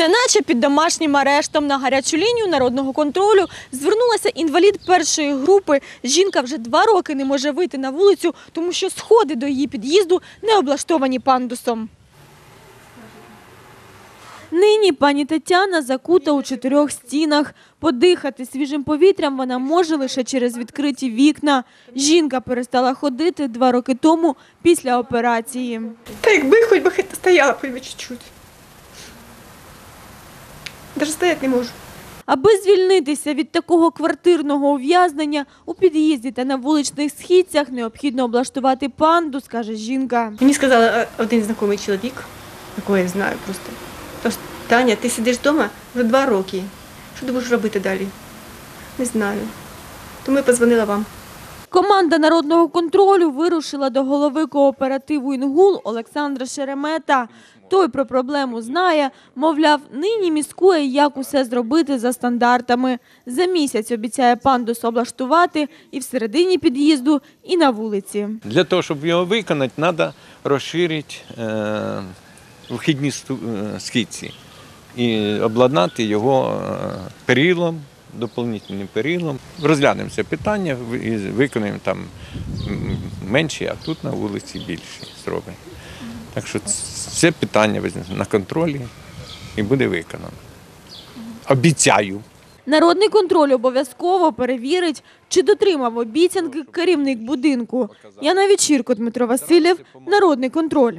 Неначе під домашнім арештом на гарячу лінію народного контролю звернулася інвалід першої групи. Жінка вже два роки не може вийти на вулицю, тому що сходи до її під'їзду не облаштовані пандусом. Нині пані Тетяна закута у чотирьох стінах. Подихати свіжим повітрям вона може лише через відкриті вікна. Жінка перестала ходити два роки тому після операції. Та якби хоч би стояла хоч би чуть-чуть. Даже стояти не можу. Аби звільнитися від такого квартирного ув'язнення, у під'їзді та на вуличних східцях необхідно облаштувати панду, скаже жінка. Мені сказав е, один знайомий чоловік, якого я знаю просто. Тож, Таня, ти сидиш вдома вже два роки. Що ти будеш робити далі? Не знаю. Тому я позвонила вам. Команда народного контролю вирушила до голови кооперативу «Інгул» Олександра Шеремета. Той про проблему знає, мовляв, нині міскує, як усе зробити за стандартами. За місяць обіцяє пандус облаштувати і всередині під'їзду, і на вулиці. Для того, щоб його виконати, треба розширити е, вхідні сту- е, і обладнати його е, перилом, доповнительним перилом. Розглянемо це питання і виконаємо там менші, а тут на вулиці більші зробимо. Так що це питання на контролі і буде виконано. Обіцяю. Народний контроль обов'язково перевірить, чи дотримав обіцянки керівник будинку. Яна Вечірко, Дмитро Васильєв, Народний контроль.